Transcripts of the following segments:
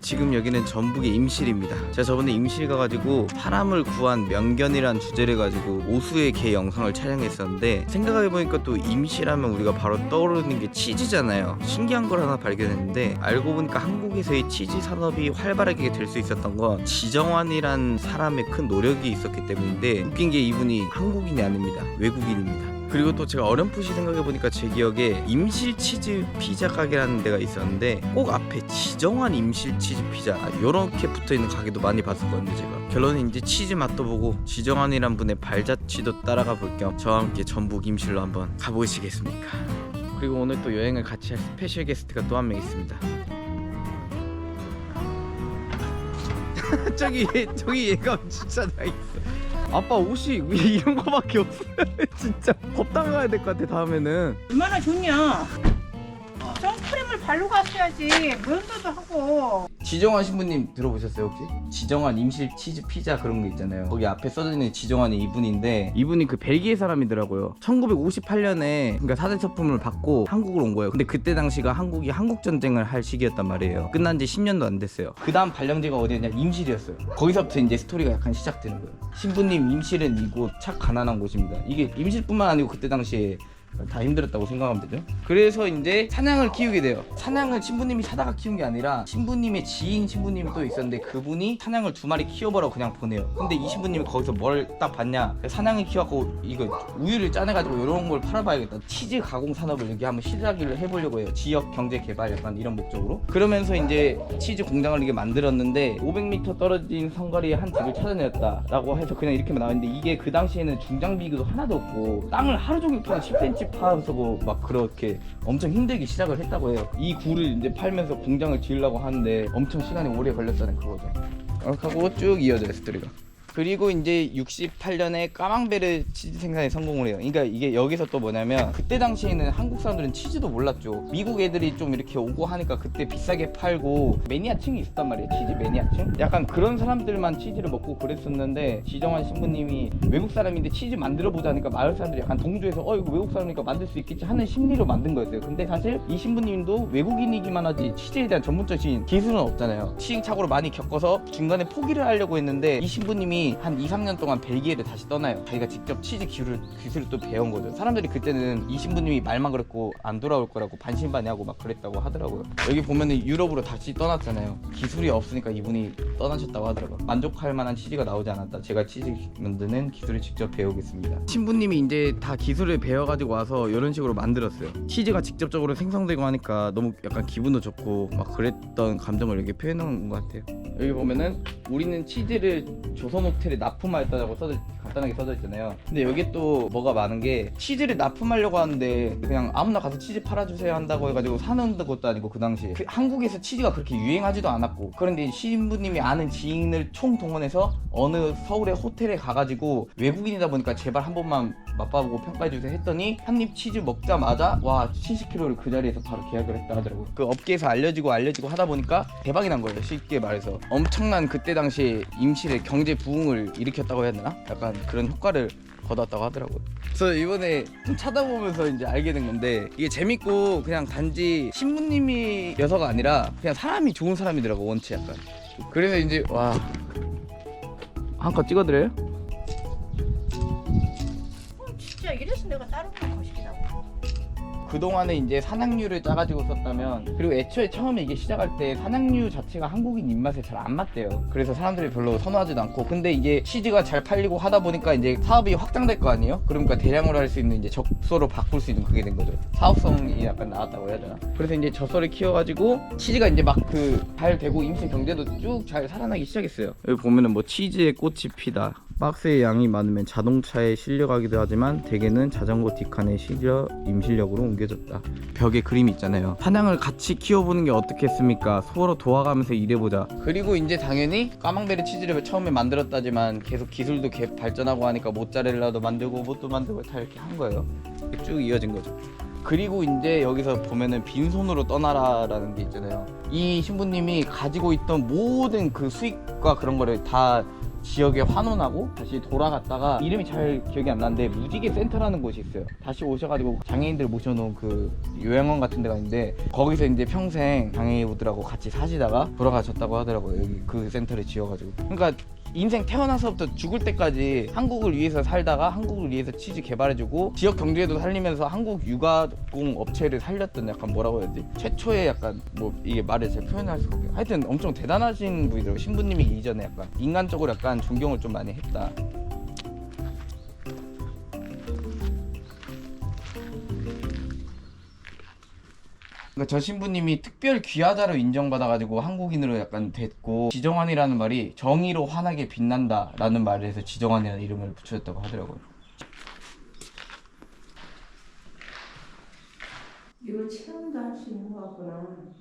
지금 여기는 전북의 임실입니다. 제가 저번에 임실 가가지고 사람을 구한 명견이란 주제를 가지고 오수의 개 영상을 촬영했었는데 생각해보니까 또 임실하면 우리가 바로 떠오르는 게 치즈잖아요. 신기한 걸 하나 발견했는데 알고 보니까 한국에서의 치즈 산업이 활발하게 될 수 있었던 건 지정환이란 사람의 큰 노력이 있었기 때문인데 웃긴 게 이분이 한국인이 아닙니다. 외국인입니다. 그리고 또 제가 어렴풋이 생각해 보니까 제 기억에 임실 치즈 피자 가게라는 데가 있었는데 꼭 앞에 지정한 임실 치즈 피자 이렇게 붙어 있는 가게도 많이 봤었거든요 제가. 결론은 이제 치즈 맛도 보고 지정한이란 분의 발자취도 따라가 볼 겸 저와 함께 전북 임실로 한번 가보시겠습니까? 그리고 오늘 또 여행을 같이 할 스페셜 게스트가 또 한 명 있습니다. 저기 저기 얘가 진짜 나 있어 아빠 옷이 왜 이런 거밖에 없어요 진짜 법당 가야 될 것 같아 다음에는 얼마나 좋냐? 선크림을 바르고 왔어야지. 면도도 하고. 지정환 신부님 들어보셨어요 혹시? 지정환 임실 치즈 피자 그런 거 있잖아요. 거기 앞에 써져 있는 지정환이 이분인데 이분이 그 벨기에 사람이더라고요. 1958년에 그러니까 사대 서품을 받고 한국으로 온 거예요. 근데 그때 당시가 한국이 한국 전쟁을 할 시기였단 말이에요. 끝난 지 10년도 안 됐어요. 그 다음 발령지가 어디였냐? 임실이었어요. 거기서부터 이제 스토리가 약간 시작되는 거예요. 신부님 임실은 이곳 착 가난한 곳입니다. 이게 임실뿐만 아니고 그때 당시에 다 힘들었다고 생각하면 되죠. 그래서 이제 사냥을 키우게 돼요. 사냥을 신부님이 사다가 키운 게 아니라 신부님의 지인 신부님이 또 있었는데 그분이 사냥을 두 마리 키워보라고 그냥 보내요. 근데 이 신부님이 거기서 뭘 딱 봤냐? 사냥을 키워갖고 이거 우유를 짜내가지고 이런 걸 팔아봐야겠다. 치즈 가공 산업을 여기 한번 시작을 해보려고 해요. 지역 경제 개발 약간 이런 목적으로. 그러면서 이제 치즈 공장을 이게 만들었는데 500m 떨어진 성거리에 한 집을 찾아냈다라고 해서 그냥 이렇게만 나왔는데 이게 그 당시에는 중장 비교도 하나도 없고 땅을 하루 종일 파는 10cm 파면서 막 그렇게 엄청 힘들게 시작을 했다고 해요. 이 굴을 이제 팔면서 공장을 지으려고 하는데 엄청 시간이 오래 걸렸다는 그거죠. 이렇게 하고 쭉 이어져요 스토리가. 그리고 이제 68년에 까망베르 치즈 생산에 성공을 해요. 그러니까 이게 여기서 또 뭐냐면 그때 당시에는 한국 사람들은 치즈도 몰랐죠. 미국 애들이 좀 이렇게 오고 하니까 그때 비싸게 팔고 매니아층이 있었단 말이에요. 치즈 매니아층. 약간 그런 사람들만 치즈를 먹고 그랬었는데 지정환 신부님이 외국 사람인데 치즈 만들어 보자니까 마을 사람들이 약간 동조해서 어 이거 외국 사람이니까 만들 수 있겠지 하는 심리로 만든 거였어요. 근데 사실 이 신부님도 외국인이기만 하지 치즈에 대한 전문적인 기술은 없잖아요. 시행착오를 많이 겪어서 중간에 포기를 하려고 했는데 이 신부님이 한 2, 3년 동안 벨기에를 다시 떠나요. 자기가 직접 치즈 기술을, 기술을 또 배운 거죠. 사람들이 그때는 이 신부님이 말만 그랬고 안 돌아올 거라고 반신반의하고 막 그랬다고 하더라고요. 여기 보면은 유럽으로 다시 떠났잖아요. 기술이 없으니까 이분이 떠나셨다고 하더라고요. 만족할 만한 치즈가 나오지 않았다. 제가 치즈 만드는 기술을 직접 배우겠습니다. 신부님이 이제 다 기술을 배워가지고 와서 이런 식으로 만들었어요. 치즈가 직접적으로 생성되고 하니까 너무 약간 기분도 좋고 막 그랬던 감정을 여기 표현한 것 같아요. 여기 보면은 우리는 치즈를 조선 호텔에 납품하였다고 써져 간단하게 써져 있잖아요. 근데 여기 또 뭐가 많은 게 치즈를 납품하려고 하는데 그냥 아무나 가서 치즈 팔아주세요 한다고 해가지고 사는 것도 아니고 그 당시에 그 한국에서 치즈가 그렇게 유행하지도 않았고 그런데 신부님이 아는 지인을 총 동원해서 어느 서울의 호텔에 가가지고 외국인이다 보니까 제발 한 번만 맛봐보고 평가해주세요 했더니 한 입 치즈 먹자마자 와 70kg를 그 자리에서 바로 계약을 했다 하더라고요. 그 업계에서 알려지고 알려지고 하다 보니까 대박이 난 거예요. 쉽게 말해서 엄청난 그때 당시에 임실의 경제 부흥 을 일으켰다고 해야 되나? 약간 그런 효과를 거뒀다고 하더라고요. 그래서 이번에 좀 찾아보면서 이제 알게 된 건데 이게 재밌고 그냥 단지 신부님이여서가 아니라 그냥 사람이 좋은 사람이더라고 원체 약간. 그래서 이제 와 한 컷 찍어드려요? 그동안에 이제 산악류를 짜가지고 썼다면 그리고 애초에 처음에 이게 시작할 때 산악류 자체가 한국인 입맛에 잘 안 맞대요. 그래서 사람들이 별로 선호하지도 않고. 근데 이게 치즈가 잘 팔리고 하다 보니까 이제 사업이 확장될 거 아니에요? 그러니까 대량으로 할 수 있는 이제 적소로 바꿀 수 있는 그게 된 거죠. 사업성이 약간 나왔다고 해야 되나? 그래서 이제 젖소를 키워가지고 치즈가 이제 막 그 잘 되고 임실 경제도 쭉 잘 살아나기 시작했어요. 여기 보면은 뭐 치즈의 꽃이 피다 박스의 양이 많으면 자동차에 실려가기도 하지만 대개는 자전거 뒷칸에 실려 임실력으로 옮겨졌다. 벽에 그림이 있잖아요. 사냥을 같이 키워보는 게 어떻겠습니까? 서로 도와가면서 일해보자. 그리고 이제 당연히 까망베리 치즈를 처음에 만들었다지만 계속 기술도 개- 발전하고 하니까 모짜렐라도 만들고 뭣도 만들고 다 이렇게 한 거예요. 쭉 이어진 거죠. 그리고 이제 여기서 보면은 빈손으로 떠나라라는 게 있잖아요. 이 신부님이 가지고 있던 모든 그 수익과 그런 거를 다 지역에 환원하고 다시 돌아갔다가 이름이 잘 기억이 안 나는데 무지개 센터라는 곳이 있어요. 다시 오셔가지고 장애인들 모셔놓은 그 요양원 같은 데가 있는데 거기서 이제 평생 장애인분들하고 같이 사시다가 돌아가셨다고 하더라고요. 여기 그 센터를 지어가지고. 그러니까 인생 태어나서부터 죽을 때까지 한국을 위해서 살다가 한국을 위해서 치즈 개발해주고 지역 경제도 살리면서 한국 육아공 업체를 살렸던 약간 뭐라고 해야 되지? 최초의 약간 뭐 이게 말을 잘 표현할 수가 없어요 하여튼 엄청 대단하신 분이더라고요 신부님이 이전에 약간 인간적으로 약간 존경을 좀 많이 했다 그러니까 저 신부님이 특별 귀하다로 인정받아가지고 한국인으로 약간 됐고 지정환이라는 말이 정의로 환하게 빛난다라는 말을 해서 지정환이라는 이름을 붙여줬다고 하더라고요. 이거 체험도 할 수 있는 거구나.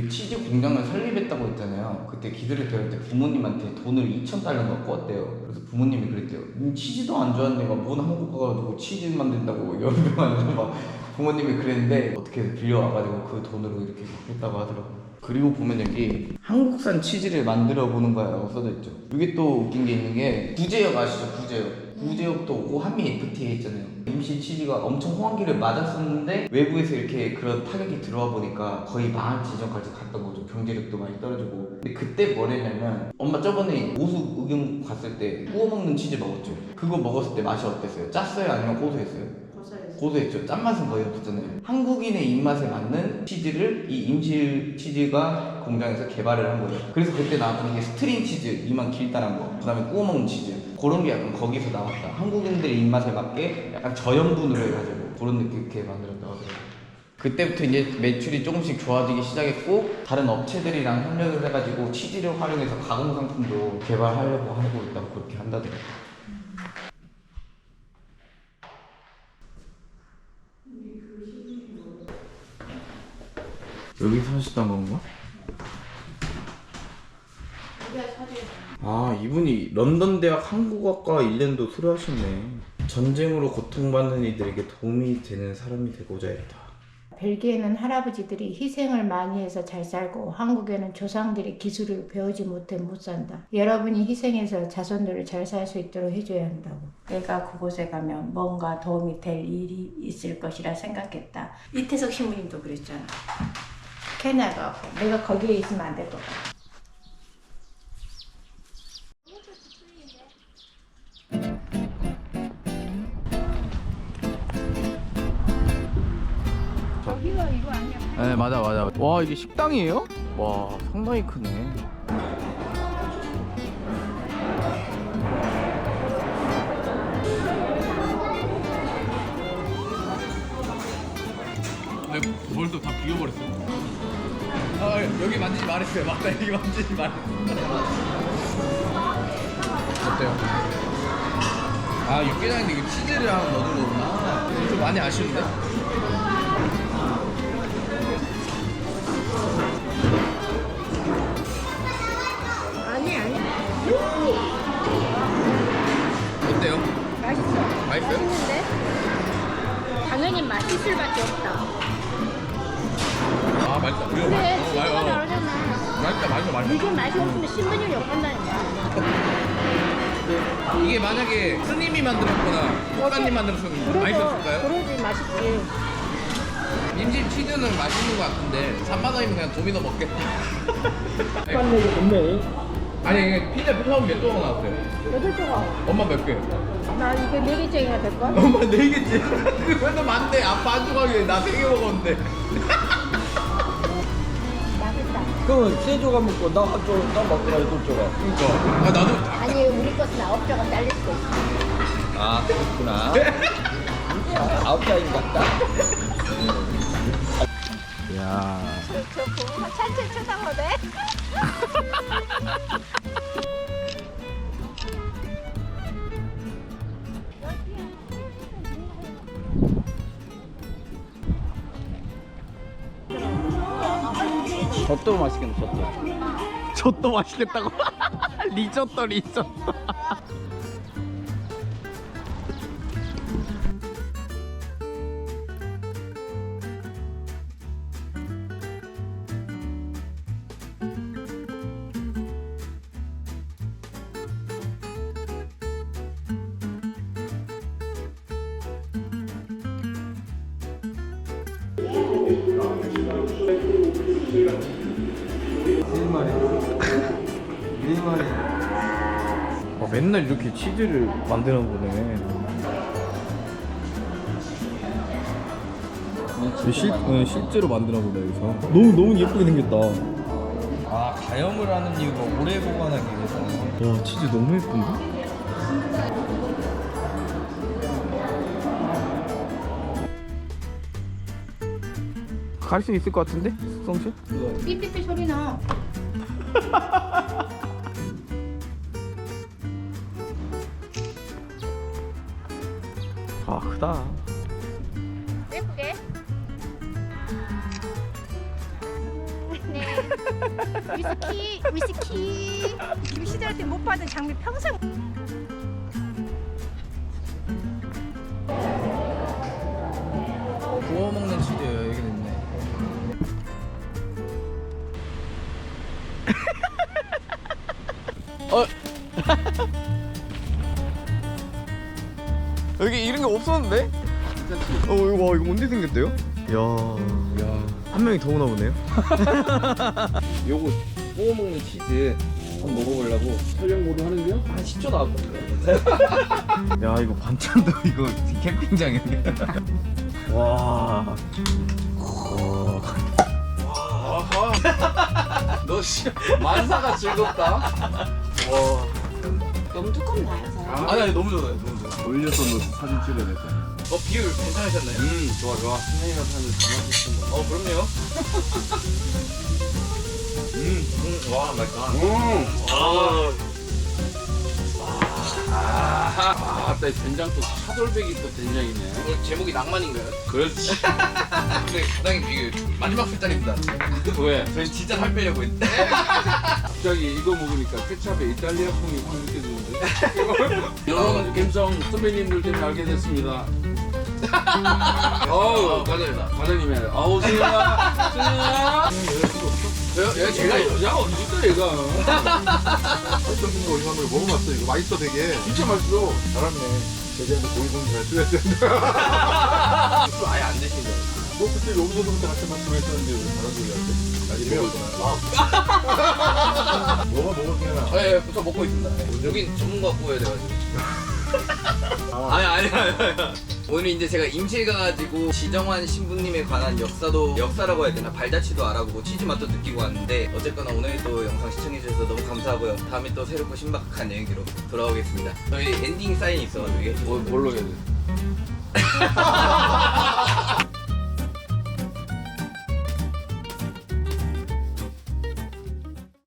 그 치즈 공장을 설립했다고 했잖아요. 그때 기술을 배울 때 부모님한테 돈을 2천 달러가 꿨대요. 그래서 부모님이 그랬대요. 음, 치즈도 안 좋아하는 애가 뭔 한국 가가지고 치즈 만든다고 연병하면서 막 부모님이 그랬는데 어떻게 빌려와가지고 그 돈으로 이렇게 했다고 하더라고요. 그리고 보면 여기 한국산 치즈를 만들어 보는 거라고 써져 있죠. 이게 또 웃긴 게 있는 게 구제역 아시죠? 구제역. 구제역도 오한미 FTA 있잖아요. 임시 치즈가 엄청 호황기를 맞았었는데 외부에서 이렇게 그런 타격이 들어와 보니까 거의 망할 지점까지 갔던 거죠. 경제력도 많이 떨어지고. 근데 그때 뭐랬냐면 엄마 저번에 오수 의경 갔을 때 구워 먹는 치즈 먹었죠. 그거 먹었을 때 맛이 어땠어요? 짰어요? 아니면 고소했어요? 고소했죠. 짠맛은 거의 없었잖아요. 한국인의 입맛에 맞는 치즈를 이 임실 치즈가 공장에서 개발을 한 거예요. 그래서 그때 나왔던 게 스트링 치즈, 이만 길다란 거. 그 다음에 구워 먹는 치즈. 그런 게 약간 거기서 나왔다. 한국인들의 입맛에 맞게 약간 저염분으로 해가지고 그런 느낌 있게 만들었다고 하더라고요. 그때부터 이제 매출이 조금씩 좋아지기 시작했고 다른 업체들이랑 협력을 해가지고 치즈를 활용해서 가공 상품도 개발하려고 하고 있다고 그렇게 한다더라고요. 여기서 하셨던 건가? 우리가 사진. 아 이분이 런던 대학 한국어과 1년도 수료하셨네 전쟁으로 고통받는 이들에게 도움이 되는 사람이 되고자 했다 벨기에는 할아버지들이 희생을 많이 해서 잘 살고 한국에는 조상들이 기술을 배우지 못해 못 산다. 여러분이 희생해서 자손들을 잘 살 수 있도록 해줘야 한다고. 내가 그곳에 가면 뭔가 도움이 될 일이 있을 것이라 생각했다. 이태석 신부님도 그랬잖아. 가고 내가 거기에 있으면 안 될 것 같아. 네 맞아 맞아 와 이게 식당이에요? 와 상당히 크네 뭘또다 비워버렸어 아 여기 만지지 말했어요 맞다 여기 만지지 말했어 어때요? 아 육개장인데 이거 치즈를 하나 넣어준 거구나 좀 많이 아쉬운데? 맛있어. 맛있어요? 맛있는데? 당연히 맛있을 수밖에 없다. 아 맛있다 그래 그래, 어, 치즈가 맛- 어. 다르잖아. 맛있다 맛있어 맛있어 이게 맛이 없으면 신분이 욕한다니까. 이게 만약에 스님이 만들었거나 국가님 만들었으면 맛있었을까요? 그러지, 맛있지. 임신 치즈는 맛있는 것 같은데 3만 원이면 그냥 도미노 먹겠다. 아니 이게 피자 처음 몇 조각 나왔어요? 여덟 조각. 엄마 몇 개? 나 이게 네 개째가 될걸? 엄마 네 개째 그래도 많네 아빠 한 조각에 나세 개 먹었는데 맛있다. 그러면 세 조각 먹고 나한 조각, 나 먹고 나 여덟 조각. 그러니까 아 나도 아니, 우리 것은 아홉 조각 잘릴 수도 있어. 아, 그렇구나. 아홉 자인 같다. 야 저, 저 부부가 찬찬 쳐다보네? 젖도 맛있겠네 젖도 젖도 맛있겠다고? 리조또 리조또 Thank you. 아, 맨날 이렇게 치즈를 만드나 보네. 실, 어, 실제로 만드나 보다 여기서. 너무 너무 예쁘게 생겼다. 아 가염을 하는 이유가 오래 보관하기 위해서. 와 치즈 너무 예쁜데? 갈 수 있을 것 같은데? 성실? 삐삐삐 소리 나. 아 크다. 예쁘게. 네. 위스키, 위스키. 김씨들한테 못 받은 장미 평생. 없었는데? 어 이거 와 이거 언제 생겼대요? 야, 야. 한 명이 더 오나 보네요. 요거 구워 먹는 치즈 한번 먹어보려고 촬영 모드 하는데요? 한 10초 나왔거든요. 야 이거 반찬도 이거 캠핑장이네. 와. 너 씨, 만사가 즐겁다. 와. 너무 두껍나요? 아니 아니 너무 좋아요. 너무 좋아. 올려서 너 사진 거야. 어 비율 괜찮으셨나요? 음, 좋아, 좋아. 선생님과 사진 잘 맞췄어. 어 그럼요. 음, 음, 와 맛있다. 음. 아, 아, 나 된장 또 차돌백이 또 된장이네. 오늘 제목이 낭만인가요? 그렇지. 근데 사장님 이게 마지막 술자리입니다. 왜? 저희 진짜 살 빼려고 했는데. 갑자기 이거 먹으니까 케찹에 이탈리아 풍이 확 느껴지는 데? 여러분, 김성 선배님들 때문에 알게 됐습니다. 어우, 과장님, 과장님이 어우, 승현아, 승현아. 얘, 제가 여자가 어딨어, 얘가. 거 얼마나 먹어봤어 이거 맛있어 되게 진짜 맛있어. 잘하네 제대로 고기좀 잘 되는데 술 아예 안 드시죠? 너 그때 여기서부터 같이 말씀했었는데 왜 다른 소리 하지? 나중에 배웠구나 뭐가 먹었냐 네, 저 먹고 있습니다. 네. 여긴 전문가 구워야 돼가지고. 아니 아니 아니 아니. 오늘 이제 제가 임실 가가지고 지정환 신부님에 관한 역사도 역사라고 해야 되나 발자취도 알아보고 치즈 맛도 느끼고 왔는데 어쨌거나 오늘도 영상 시청해주셔서 너무 감사하고요. 다음에 또 새롭고 신박한 여행기로 돌아오겠습니다. 저희 엔딩 사인이 있어가지고 이게 뭘, 뭘로 해야 돼?